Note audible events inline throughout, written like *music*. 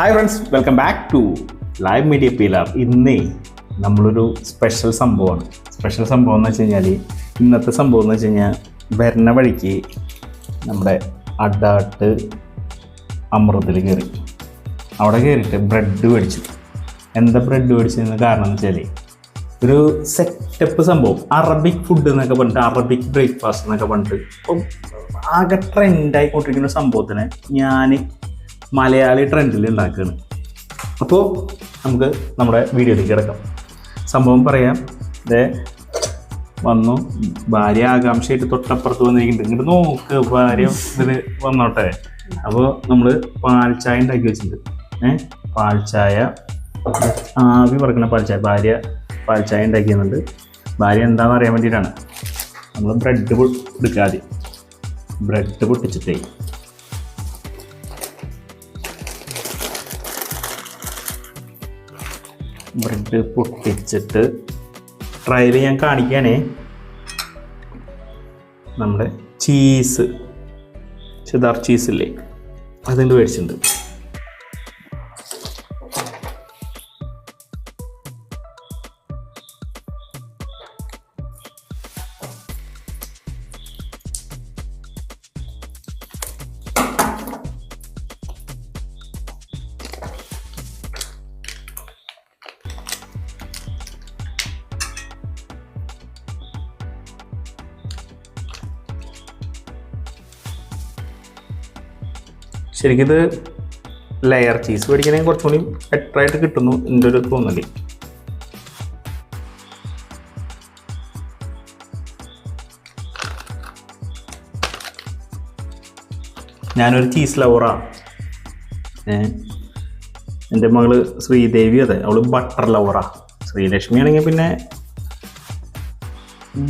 Hi friends welcome back to live media പീലാർ ഇന്നേ നമ്മളൊരു special സംഭവമാണ്. സ്പെഷ്യൽ സംഭവം എന്ന് വെച്ച് കഴിഞ്ഞാൽ ഇന്നത്തെ സംഭവം എന്ന് വെച്ച് കഴിഞ്ഞാൽ വരുന്ന വഴിക്ക് നമ്മുടെ അഡാട്ട് അമൃതിൽ കയറി അവിടെ കയറിയിട്ട് ബ്രെഡ് മേടിച്ചു. എന്താ ബ്രെഡ് മേടിച്ചതെന്ന് കാരണം എന്ന് വെച്ചാൽ ഒരു സെറ്റപ്പ് സംഭവം. അറബിക് ഫുഡ് എന്നൊക്കെ പറഞ്ഞിട്ട് അറബിക് ബ്രേക്ക്ഫാസ്റ്റ് എന്നൊക്കെ പറഞ്ഞിട്ട് ഇപ്പം ആകെ ട്രെൻഡായിക്കൊണ്ടിരിക്കുന്ന സംഭവത്തിന് ഞാൻ മലയാളി ട്രെൻഡിൽ ഉണ്ടാക്കുകയാണ് അപ്പോൾ നമുക്ക് നമ്മുടെ വീഡിയോയിലേക്ക് കിടക്കാം. സംഭവം പറയാം. ദേ വന്നു. ഭാര്യ ആകാംക്ഷയായിട്ട് തൊട്ടപ്പുറത്ത് വന്നിരിക്കുന്നുണ്ട്. ഇങ്ങോട്ട് നോക്ക് ഭാര്യ ഇതിൽ വന്നോട്ടെ. അപ്പോൾ നമ്മൾ പാൽച്ചായ ഉണ്ടാക്കി വെച്ചിട്ടുണ്ട്. ഏഹ് പാൽച്ചായ ആവി പറക്കുന്ന പാൽച്ചായ ഭാര്യ പാൽച്ചായ ഉണ്ടാക്കിയുന്നുണ്ട് ഭാര്യ എന്താണെന്ന് അറിയാൻ വേണ്ടിയിട്ടാണ്. നമ്മൾ ബ്രെഡ് എടുക്കുക ആദ്യം ബ്രെഡ് പൊട്ടിച്ചിട്ടേ. ബ്രെഡ് പൊട്ടിച്ചിട്ട് ട്രയൽ ഞാൻ കാണിക്കാനേ നമ്മുടെ ചീസ് ചെതാർ ചീസില്ലേ അതുകൊണ്ട് മേടിച്ചിട്ടുണ്ട്. ശരിക്കും ഇത് ലെയർ ചീസ് മേടിക്കണമെങ്കിൽ കുറച്ചുകൂടി ബെറ്റർ ആയിട്ട് കിട്ടുന്നു എന്റെ ഒരു തോന്നൽ. ഞാനൊരു ചീസ് ലവറാണ് എന്റെ മകൾ ശ്രീദേവി അതെ അവൾ ബട്ടർ ലവറാ ശ്രീലക്ഷ്മി ആണെങ്കിൽ പിന്നെ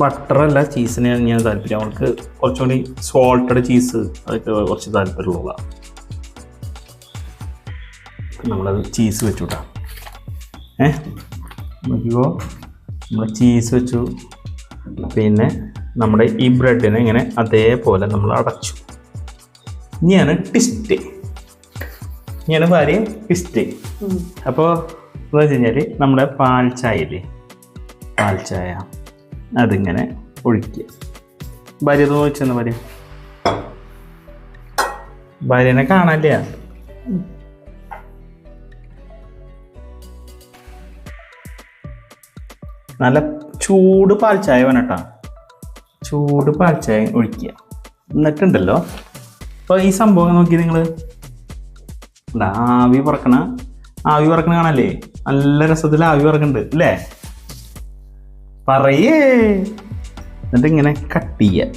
ബട്ടറല്ല ചീസിനെയാണ് ഞാൻ താല്പര്യം. അവൾക്ക് കുറച്ചുകൂടി സോൾട്ടഡ് ചീസ് അതൊക്കെ കുറച്ച് താല്പര്യമുള്ളതാണ്. നമ്മളത് ചീസ് വെച്ചു കേട്ടോ ഏ? നോക്കിക്കോ. നമ്മൾ ചീസ് വെച്ചു. പിന്നെ നമ്മുടെ ഈ ബ്രെഡിനെ ഇങ്ങനെ അതേപോലെ നമ്മൾ അടച്ചു. ഇനിയാണ് ട്വിസ്റ്റ് ഇനിയാണ് ഭാര്യ ട്വിസ്റ്റ് അപ്പോൾ എന്താ വെച്ച് കഴിഞ്ഞാൽ നമ്മുടെ പാൽ ചായയില്ലേ പാൽ ചായ. അതിങ്ങനെ ഒഴിക്കുക. ഭാര്യ അത് നോക്കിച്ചെന്ന് ഭാര്യ? ഭാര്യനെ കാണാനില്ല. നല്ല ചൂട് പാൽച്ചായ ചായ വേണം ചൂട് പാൽച്ചായ ചായ ഒഴിക്കുക. എന്നിട്ടുണ്ടല്ലോ. അപ്പോൾ ഈ സംഭവം നോക്കി നിങ്ങൾ ആവി പറക്കണ ആവി പറക്കണ കാണല്ലേ? നല്ല രസത്തിൽ ആവി പറക്കുന്നുണ്ട് അല്ലേ? പറയേ. എന്നിട്ട് ഇങ്ങനെ കട്ട് ചെയ്യുക.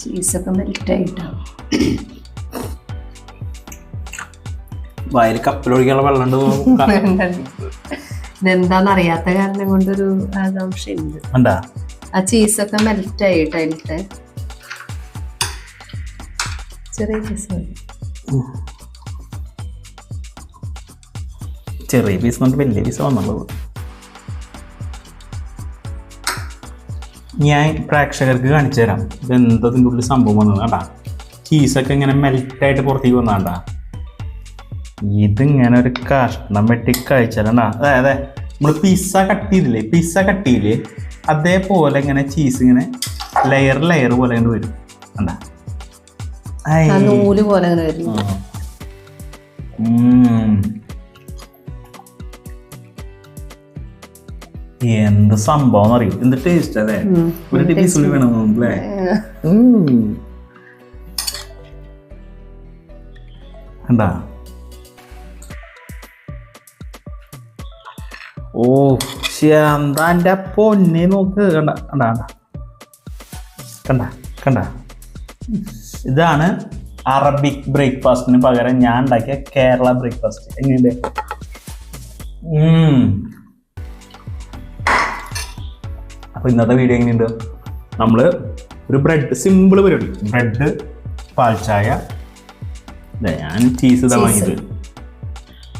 ചീസൊക്കെ മെൽറ്റായിട്ടാണ് വായിൽ കപ്പലൊഴിക്കാനുള്ള വെള്ളം ഉണ്ട് *laughs* ഇതെന്താന്ന് അറിയാത്ത കാരണം കൊണ്ടൊരു ആകാംക്ഷയുണ്ട്. ഉണ്ടാ ആ ചീസൊക്കെ മെൽറ്റ് ആയിട്ട് അതിലത്തെ. ചെറിയ പീസ് മതി. ചെറിയ പീസ് കൊണ്ട് വലിയ പീസ് വന്നുള്ളത് ഞാൻ പ്രേക്ഷകർക്ക് കാണിച്ചു തരാം. ഇത് എന്തതിന്റെ ഉള്ളിൽ സംഭവം വന്നത്. കേട്ടാ ചീസൊക്കെ ഇങ്ങനെ മെൽറ്റായിട്ട് പുറത്തേക്ക് വന്നാണ്ടാ ഇതിങ്ങനെ ഒരു കഷ്ണം വെട്ടി അതെ അതെ. നമ്മൾ പിസ്സ കട്ട് ചെയ്തില്ലേ? പിസ്സ കട്ട് ചെയ്തില്ലേ? അതേപോലെ ഇങ്ങനെ ചീസ് ഇങ്ങനെ ലെയർ ലെയർ പോലെ ഇങ്ങനെ വരും. എന്താ നൂൽ പോലെ. എന്ത് സംഭവം അറിയും? എന്ത് ടേസ്റ്റ് അല്ലേ. ഒരു ടേസ്റ്റ് വേണം അല്ലേ? കണ്ടാ? ഓ എന്താ പൊന്നെ നോക്ക്. കണ്ട കണ്ട കണ്ട. കണ്ട കണ്ട. ഇതാണ് അറബിക് ബ്രേക്ക്ഫാസ്റ്റിന് പകരം ഞാൻ ഉണ്ടാക്കിയ കേരള ബ്രേക്ക്ഫാസ്റ്റ്. എങ്ങനെയുണ്ട്? ഉം. അപ്പൊ ഇന്നത്തെ വീഡിയോ എങ്ങനെയുണ്ട്? നമ്മൾ ഒരു ബ്രെഡ് സിമ്പിൾ പരിപാടി ബ്രെഡ് പാൽച്ചായ. ഞാൻ ചീസ് ഇതാ. വാങ്ങിയത്.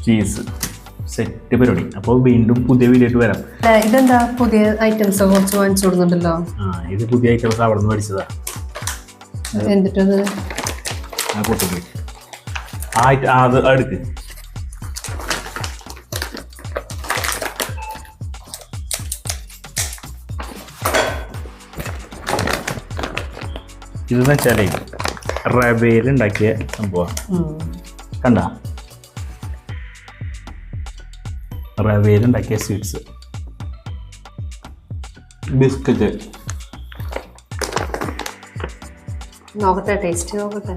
ചീസ് സെറ്റ് പരിപാടി. അപ്പോൾ വീണ്ടും പുതിയ വീഡിയോ ആയിട്ട് വരാം. ഇതെന്താ? പുതിയ ഐറ്റംസ് കുറച്ച് വാങ്ങിച്ചു കൊടുക്കുന്നുണ്ടല്ലോ ആ ഇത് പുതിയ ഐറ്റംസ് അവിടെ നിന്ന് പഠിച്ചതാ എന്നിട്ടത് ആ കൂട്ടുപോയി ആ അത് അടുക്ക് ഇതെന്ന് വെച്ചാലേ റവേലുണ്ടാക്കിയ ഉണ്ടാക്കിയ സംഭവം കണ്ട? റവയിൽ ഉണ്ടാക്കിയ സ്വീറ്റ്സ്. ബിസ്ക്കറ്റ്. നോക്കട്ടെ ടേസ്റ്റ് നോക്കട്ടെ.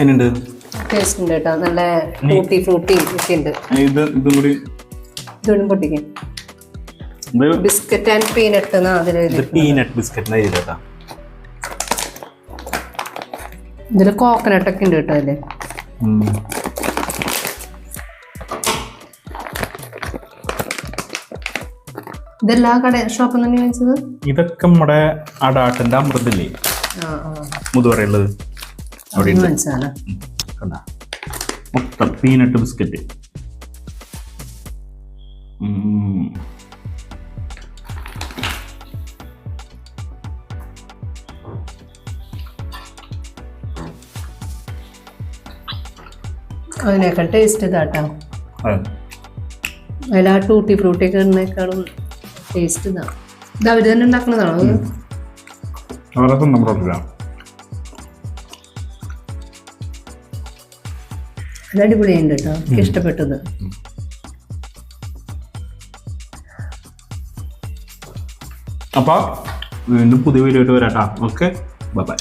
എന്നുണ്ട്? ടേസ്റ്റ് ഉണ്ട് കേട്ടോ. നല്ല ഫ്രൂട്ടി ഫ്രൂട്ടി ഒക്കെ ഉണ്ട്. ഇത് ഇതും കൂടി ഇതും പൊട്ടിക്കും. ബിസ്ക്കറ്റ് ആൻഡ് പീനട്ട് എന്നാ അതിൽ ഇത് പീനട്ട് ബിസ്ക്കറ്റിന്റെ ഇതിലേട്ടാ ഇതിൽ കോക്കനട്ട് ഒക്കെ ഉണ്ട് കേട്ടോ അതിൽ. ഇതെല്ലാ കട ഷോപ്പിൽ നിന്ന് ഇതൊക്കെ നമ്മുടെ അടാട്ടിന്റെ അമൃതില്ലേ? ആ അവിടെ ഉണ്ട് മനസ്സിലാണ് ഉം. മൊത്തം പീനട്ട് ബിസ്ക്കറ്റ്. അതിനേക്കാൾ ടേസ്റ്റ് ഇതാട്ടോ. അതെ. അതിൽ ആ ടൂട്ടി ഫ്രൂട്ടി ഒക്കെ ഇടുന്നേക്കാളും ടേസ്റ്റ് ഇതാ ഇത് അവർ തന്നെ ഉണ്ടാക്കുന്നതാണോ? അത്? അടിപൊളിയുണ്ട് കേട്ടോ. എനിക്ക് ഇഷ്ടപ്പെട്ടത്. അപ്പൊ വീണ്ടും പുതിയ വീഡിയോ ആയിട്ട് വരാട്ടാ. Okay bye